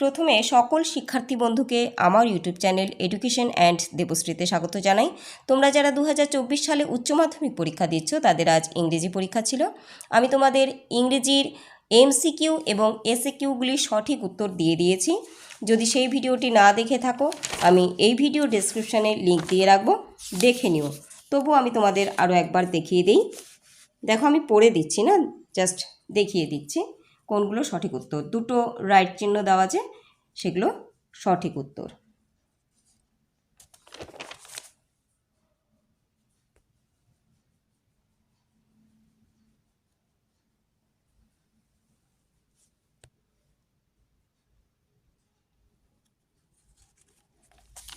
প্রথমে সকল শিক্ষার্থী বন্ধুকে আমার ইউটিউব চ্যানেল এডুকেশন অ্যান্ড দেবশ্রীতে স্বাগত জানাই। তোমরা যারা দু হাজার চব্বিশ সালে উচ্চ মাধ্যমিক পরীক্ষা দিচ্ছ, তাদের আজ ইংরেজি পরীক্ষা ছিল। আমি তোমাদের ইংরেজির এমসিকিউ এবং এসএকিউগুলির সঠিক উত্তর দিয়ে দিয়েছি। যদি সেই ভিডিওটি না দেখে থাকো, আমি এই ভিডিও ডেসক্রিপশানে লিঙ্ক দিয়ে রাখব, দেখে নিও। তবু আমি তোমাদের আরও একবার দেখিয়ে দিই। দেখো আমি পড়ে দিচ্ছি না জাস্ট দেখিয়ে দিচ্ছি। কোনগুলো সঠিক উত্তর? দুটো রাইট চিহ্ন দেওয়া আছে, সেগুলো সঠিক উত্তর।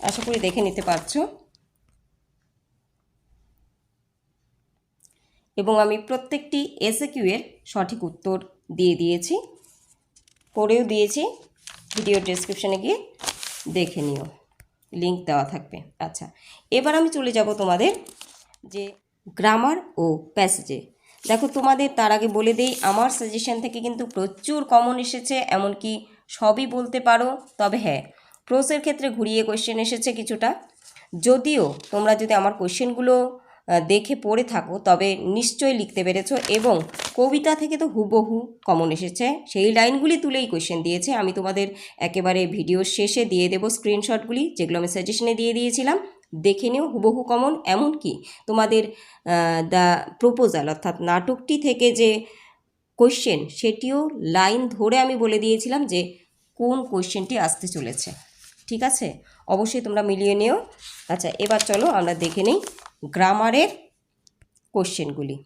আশা করি দেখে নিতে পারছ। এবং আমি প্রত্যেকটি এসএ এর সঠিক উত্তর দিয়ে দিয়েছি। পড়েও দিয়েছি। ভিডিও ডেসক্রিপশানে গিয়ে দেখে নিও। লিংক দেওয়া থাকবে। আচ্ছা এবার আমি চলে যাব তোমাদের যে গ্রামার ও প্যাসেজে দেখো, তোমাদের তার আগে বলে দেই, আমার সাজেশন থেকে কিন্তু প্রচুর কমন এসেছে, এমনকি সবই বলতে পারো। তবে হ্যাঁ প্রোসের ক্ষেত্রে ঘুরিয়ে কোয়েশ্চেন এসেছে কিছুটা। যদিও তোমরা যদি আমার কোয়েশ্চেনগুলো দেখে পড়ে থাকো, তবে নিশ্চয়ই লিখতে পেরেছ এবং কবিতা থেকে তো হুবহু কমন এসেছে। সেই লাইনগুলি তুলেই কোয়েশ্চেন দিয়েছে। আমি তোমাদের একেবারে ভিডিও শেষে দিয়ে দেবো স্ক্রিনশটগুলি যেগুলো আমি সাজেশনে দিয়ে দিয়েছিলাম। দেখে নিও, হুবহু কমন এমনকি তোমাদের দ্য প্রপোজাল অর্থাৎ নাটকটি থেকে যে কোয়েশ্চেন সেটিও লাইন ধরে আমি বলে দিয়েছিলাম যে কোন কোয়েশ্চেনটি আসতে চলেছে। ঠিক আছে? অবশ্যই তোমরা মিলিয়ে নিও। আচ্ছা এবার চলো আমরা দেখে নিই। গ্রামারের কোশ্চেনগুলি।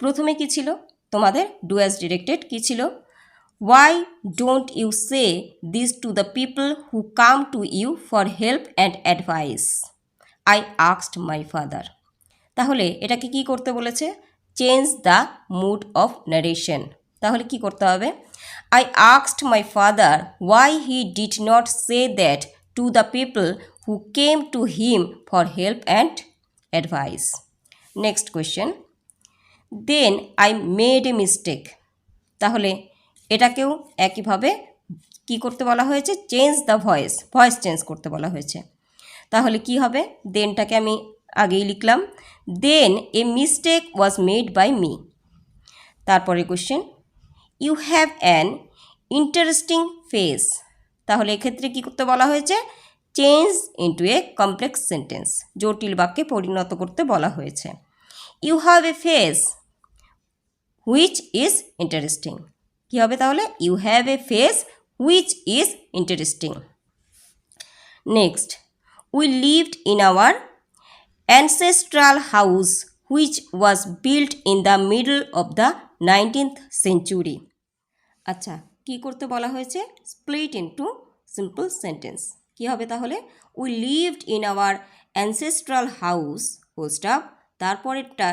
প্রথমে কি ছিল? তোমাদের ডু অ্যাজ ডিরেক্টেড কি ছিল? Why don't you say this to the people who come to you for help and advice I আক্সড my father তাহলে এটাকে কি করতে বলেছে? Change the mood of narration তাহলে কি করতে হবে? I আক্সড my father why he did not say that to the people who came to him for help and advice next question then I made a mistake তাহলে এটাকেও একইভাবে কি করতে বলা হয়েছে? Change the voice voice change করতে বলা হয়েছে। তাহলে কি হবে? দেনটাকে আমি আগেই লিখলাম। Then a mistake was made by me তারপরে question you have an interesting face তাহলে এক্ষেত্রে কী করতে বলা হয়েছে? Change into a complex sentence জটিল বাক্যে পরিণত করতে বলা হয়েছে। You have a face which is interesting কী হবে তাহলে? You have a face which is interesting next we lived in our ancestral house which was built in the middle of the 19th century আচ্ছা কি করতে বলা হয়েছে? Split into simple sentence কি হবে তাহলে? We lived in our ancestral house full stop তারপরেরটা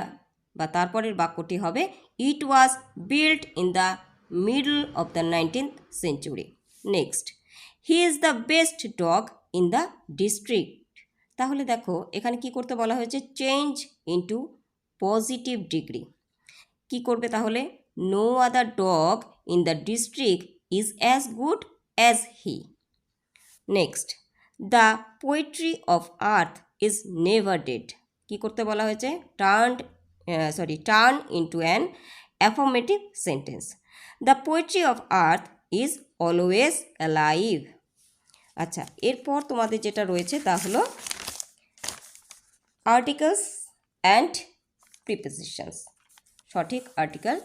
বা তারপরের বাক্যটি হবে it was built in the middle of the nineteenth century next he is the best dog in the district তাহলে দেখো, এখানে কি করতে বলা হয়েছে? চেঞ্জ ইন্টু পজিটিভ ডিগ্রি কি করবে তাহলে? No other dog in the district is as good as he next the poetry of earth is never dead কী করতে বলা হয়েছে? Turn sorry turn into an affirmative sentence the poetry of earth is always alive আচ্ছা এরপর তোমাদের যেটা রয়েছে তা হলো আর্টিকেলস অ্যান্ড প্রিপোজিশনস সঠিক আর্টিকেল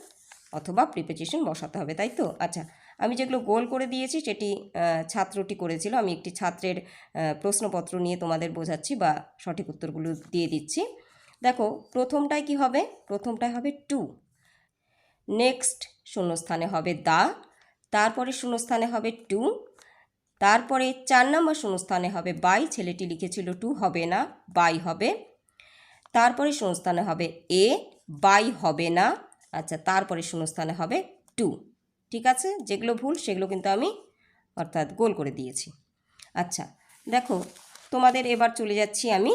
অথবা প্রিপোজিশন বসাতে হবে, তাই তো? আচ্ছা আমি যেগুলো গোল করে দিয়েছি, সেটি ছাত্রটি করেছিল। আমি একটি ছাত্রের প্রশ্নপত্র নিয়ে তোমাদের বোঝাচ্ছি বা সঠিক উত্তরগুলো দিয়ে দিচ্ছি। দেখো, প্রথমটায় কি হবে? প্রথমটায় হবে টু। নেক্সট শূন্যস্থানে হবে দা। তারপরে শূন্যস্থানে হবে টু। তারপরে চার নম্বর শূন্যস্থানে হবে বাই। ছেলেটি লিখেছিল টু হবে না, বাই হবে। তারপরে শূন্যস্থানে হবে এ, বাই হবে না। আচ্ছা তারপরে শূন্যস্থানে হবে টু। ঠিক আছে? যেগুলো ভুল, সেগুলো কিন্তু আমি অর্থাৎ গোল করে দিয়েছি। আচ্ছা দেখো, তোমাদের এবার চলে যাচ্ছি আমি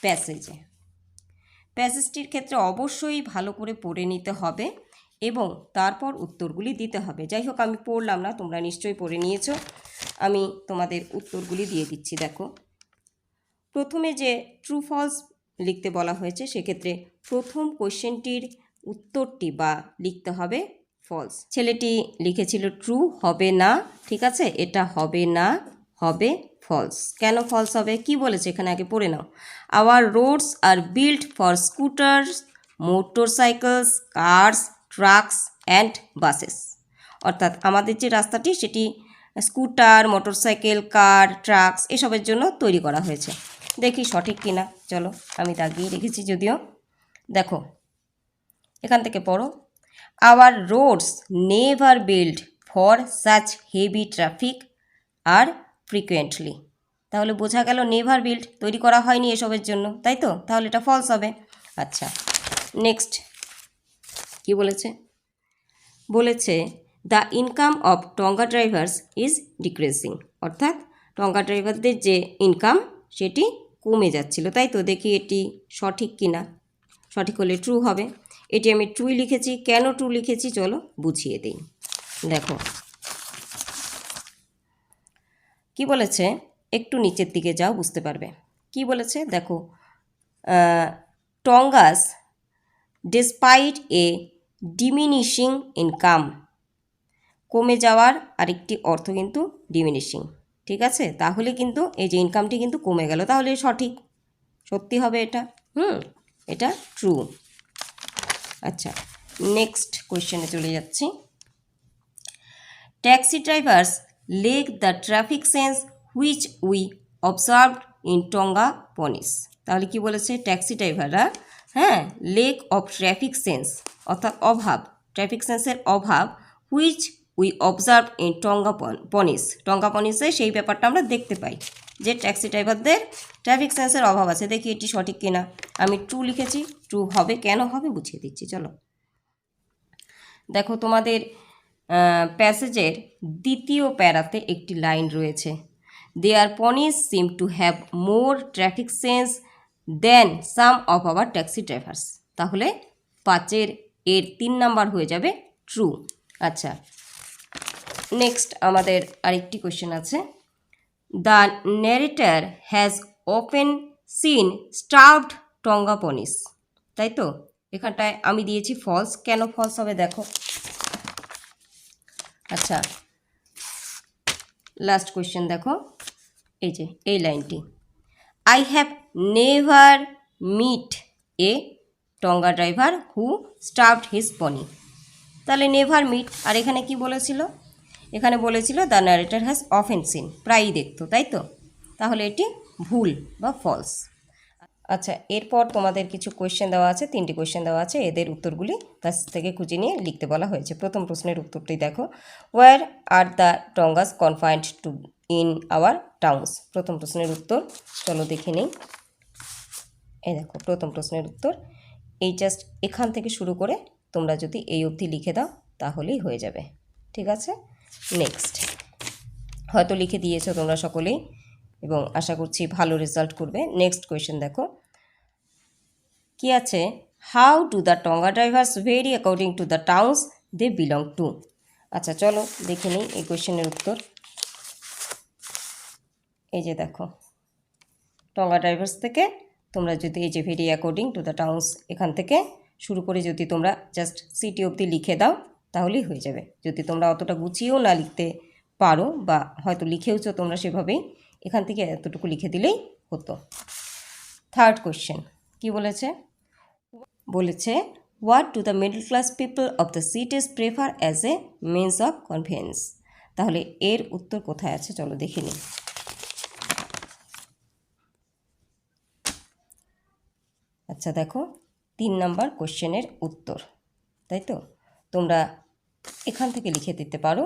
প্যাসেজে। প্যাসেজটির ক্ষেত্রে অবশ্যই ভালো করে পড়ে নিতে হবে এবং তারপর উত্তরগুলি দিতে হবে। যাই হোক, আমি পড়লাম না, তোমরা নিশ্চয়ই পড়ে নিয়েছো। আমি তোমাদের উত্তরগুলি দিয়ে দিচ্ছি, দেখো। প্রথমে যে ট্রু ফলস লিখতে বলা হয়েছে, সেক্ষেত্রে প্রথম কোশ্চেনটির উত্তরটি বা লিখতে হবে ফলস ছেলেটি লিখেছিল ট্রু হবে না। ঠিক আছে? এটা হবে না। হবে ফলস কেন ফলস হবে? কি বলেছে? এখানে আগে পড়ে নাও। Our roads are built for scooters motorcycles cars trucks and buses অর্থাৎ আমাদের যে রাস্তাটি, সেটি scooter motorcycle car, trucks এসবের জন্য তৈরি করা হয়েছে। দেখি সঠিক কিনা। চলো, আমি দাগিয়ে রেখেছি যদিও। দেখো, এখান থেকে পড়ো। Our roads never build for such heavy traffic are frequently তাহলে বোঝা গেল নেভার বিল্ড তৈরি করা হয়নি এসবের জন্য, তাই তো? তাহলে এটা ফলস হবে। আচ্ছা নেক্সট কি বলেছে? বলেছে the income of tonga drivers is decreasing অর্থাৎ টঙ্গা ড্রাইভারদের যে ইনকাম সেটি কমে যাচ্ছিল, তাই তো? দেখি এটি সঠিক কিনা। সঠিক হলে ট্রু হবে। এটি আমি ট্রুই লিখেছি। কেন ট্রু লিখেছি? চলো বুঝিয়ে দিই। দেখো। কি বলেছে? একটু নিচের দিকে যাও, বুঝতে পারবে। কি বলেছে? দেখো tongas despite a diminishing income কমে যাওয়ার আরেকটি অর্থ কিন্তু ডিমিনিশিং ঠিক আছে? তাহলে কিন্তু এই যে ইনকামটি কিন্তু কমে গেল, তাহলে সঠিক। সত্যি হবে এটা। হুম? এটা ট্রু আচ্ছা নেক্সট কোয়েশ্চেনে চলে যাচ্ছি। Taxi drivers lack the traffic sense which we observed in tonga ponies তাহলে কি বলেছে? ট্যাক্সি ড্রাইভাররা হ্যাঁ লেক অফ ট্রাফিক সেন্স অর্থাৎ অভাব ট্রাফিক সেন্সের অভাব which we observe in tonga ponies tonga পনিসে সেই ব্যাপারটা আমরা দেখতে পাই যে ট্যাক্সি ড্রাইভারদের ট্রাফিক সেন্সের অভাব আছে। দেখি এটি সঠিক কিনা। আমি ট্রু লিখেছি। ট্রু হবে, কেন হবে বুঝিয়ে দিচ্ছি। চলো। দেখো তোমাদের প্যাসেজের দ্বিতীয় প্যারাতে একটি লাইন রয়েছে। There ponies seem to have more traffic sense than some of our taxi drivers তাহলে পাঁচের, এর তিন নাম্বার হয়ে যাবে ট্রু আচ্ছা। নেক্সট আমাদের আরেকটি কোয়েশ্চেন আছে। The narrator has often seen stuffed tonga ponies তাই তো? এখানটায় আমি দিয়েছি ফলস কেন ফলস হবে দেখো। আচ্ছা লাস্ট কোয়েশ্চেন দেখো। এই যে, এই লাইনটি। I have never met a tonga driver who stuffed his pony তাহলে নেভার মিট আর এখানে কি বলেছিল? এখানে বলেছিল the narrator has often seen প্রায়ই দেখতো, তাই তো? তাহলে এটি ভুল বা ফলস আচ্ছা এরপর তোমাদের কিছু কোয়েশ্চেন দেওয়া আছে, তিনটি কোয়েশ্চেন দেওয়া আছে, এদের উত্তরগুলি কাছ থেকে খুঁজে নিয়ে লিখতে বলা হয়েছে। প্রথম প্রশ্নের উত্তরটি দেখো where are the tongas confined to in our towns প্রথম প্রশ্নের উত্তর, চলো দেখে নিই। এই দেখো, প্রথম প্রশ্নের উত্তর, এই জাস্ট এখান থেকে শুরু করে তোমরা যদি এই অবধি লিখে দাও, তাহলেই হয়ে যাবে। ঠিক আছে? নেক্সট। হয়তো লিখে দিয়েছ তোমরা সকলেই এবং আশা করছি ভালো রেজাল্ট করবে। নেক্সট কোয়েশ্চেন দেখো। কি আছে? How do the tonga drivers vary according to the towns they belong to আচ্ছা চলো দেখে নিই এই কোয়েশ্চেনের উত্তর। এই যে দেখো। টঙ্গা ড্রাইভার্স থেকে তোমরা যদি এই যে vary according to the towns এখান থেকে শুরু করে যদি তোমরা জাস্ট সিটি অবধি লিখে দাও। তাহলেই হয়ে যাবে। যদি তোমরা অতটা গুছিয়েও না লিখতে পারো বা হয়তো লিখেওছো, তোমরা সেভাবেই এখান থেকে এতটুকু লিখে দিলেই হতো। থার্ড কোয়েশ্চেন কি বলেছে? বলেছে what to the middle class people of the cities prefer as a means of conveyance তাহলে এর উত্তর কোথায় আছে চলো দেখে নিই। আচ্ছা দেখো, তিন নাম্বার কোশ্চেনের উত্তর, তাই তো? তোমরা এখান থেকে লিখে দিতে পারো।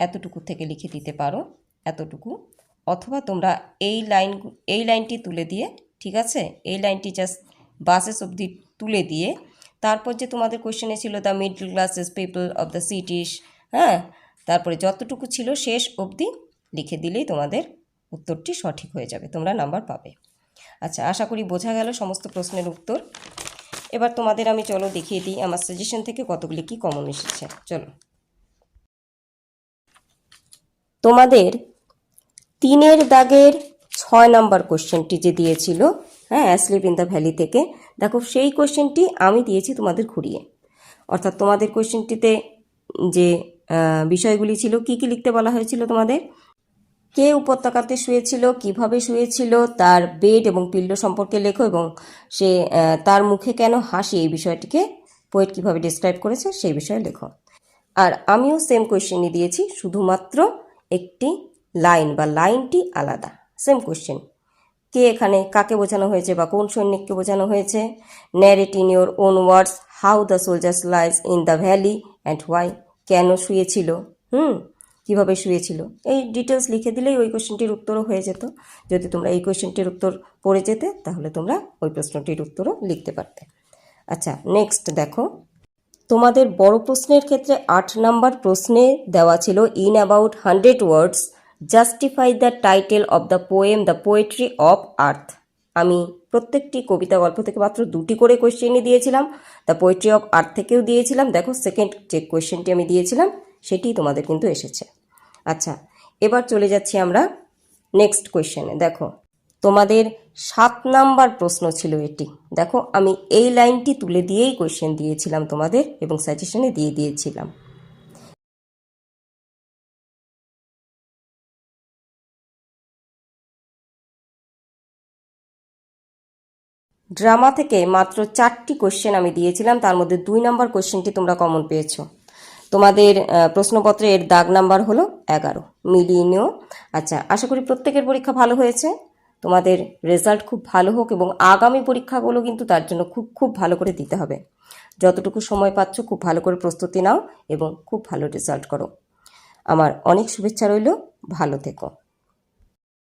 এতটুকু থেকে লিখে দিতে পারো, এতটুকু। অথবা তোমরা এই লাইন, এই লাইনটি তুলে দিয়ে, ঠিক আছে? এই লাইনটি জাস্ট বাসেস অবধি তুলে দিয়ে, তারপর যে তোমাদের কোশ্চেনে ছিল the middle classes people of the cities হ্যাঁ? তারপরে যতটুকু ছিল শেষ অবধি লিখে দিলেই তোমাদের উত্তরটি সঠিক হয়ে যাবে, তোমরা নাম্বার পাবে। আচ্ছা আশা করি বোঝা গেল সমস্ত প্রশ্নের উত্তর। এবার তোমাদের আমি চলো দেখিয়ে দিই আমার সাজেশন থেকে কতগুলি কি কমন এসেছে। চলো। তোমাদের তিনের দাগের ছয় নম্বর কোশ্চেনটি যে দিয়েছিল হ্যাঁ অ্যাসলিপ ইন দ্য ভ্যালি থেকে, দেখো সেই কোশ্চেনটি আমি দিয়েছি তোমাদের ঘুরিয়ে। অর্থাৎ তোমাদের কোশ্চেনটিতে যে বিষয়গুলি ছিল, কি কি লিখতে বলা হয়েছিল তোমাদের? কে উপত্যকাতে শুয়েছিল, কীভাবে শুয়েছিল, তার বেড এবং পিল্ল সম্পর্কে লেখো এবং সে তার মুখে কেন হাসি, এই বিষয়টিকে পোয়েট কীভাবে ডিসক্রাইব করেছে সেই বিষয়ে লেখো। আর আমিও সেম কোয়েশ্চেনই দিয়েছি, শুধুমাত্র একটি লাইন বা লাইনটি আলাদা। সেম কোয়েশ্চেন কে এখানে কাকে বোঝানো হয়েছে বা কোন সৈনিককে বোঝানো হয়েছে? Narrate in your own words how the soldiers lies in the valley and why কেন শুয়েছিল? হুম? কীভাবে শুয়েছিল? এই ডিটেলস লিখে দিলেই ওই কোশ্চেনটির উত্তরও হয়ে যেত। যদি তোমরা এই কোশ্চেনটির উত্তর পড়ে যেতে, তাহলে তোমরা ওই প্রশ্নটির উত্তরও লিখতে পারতে। আচ্ছা নেক্সট দেখো। তোমাদের বড় প্রশ্নের ক্ষেত্রে আট নাম্বার প্রশ্নে দেওয়া ছিল in about hundred words justify the title of the poem the poetry of earth আমি প্রত্যেকটি কবিতা গল্প থেকে মাত্র দুটি করে কোয়েশ্চেনই দিয়েছিলাম। দ্য পোয়েট্রি অফ আর্থ থেকেও দিয়েছিলাম। দেখো সেকেন্ড যে কোয়েশ্চেনটি আমি দিয়েছিলাম সেটিই তোমাদের কিন্তু এসেছে। আচ্ছা এবার চলে যাচ্ছি আমরা নেক্সট কোয়েশ্চেনে দেখো, তোমাদের সাত নাম্বার প্রশ্ন ছিল এটি। দেখো, আমি এই লাইনটি তুলে দিয়েই কোয়েশ্চেন দিয়েছিলাম তোমাদের এবং সাজেশনে দিয়ে দিয়েছিলাম। ড্রামা থেকে মাত্র চারটি কোয়েশ্চেন আমি দিয়েছিলাম, তার মধ্যে দুই নাম্বার কোশ্চেনটি তোমরা কমন পেয়েছ। তোমাদের প্রশ্নপত্রের দাগ নাম্বার হলো এগারো। মিলিয়ে নিও। আচ্ছা আশা করি প্রত্যেকের পরীক্ষা ভালো হয়েছে। তোমাদের রেজাল্ট খুব ভালো হোক এবং আগামী পরীক্ষাগুলো কিন্তু তার জন্য খুব খুব ভালো করে দিতে হবে। যতটুকু সময় পাচ্ছ, খুব ভালো করে প্রস্তুতি নাও এবং খুব ভালো রেজাল্ট করো। আমার অনেক শুভেচ্ছা রইল। ভালো থেকো।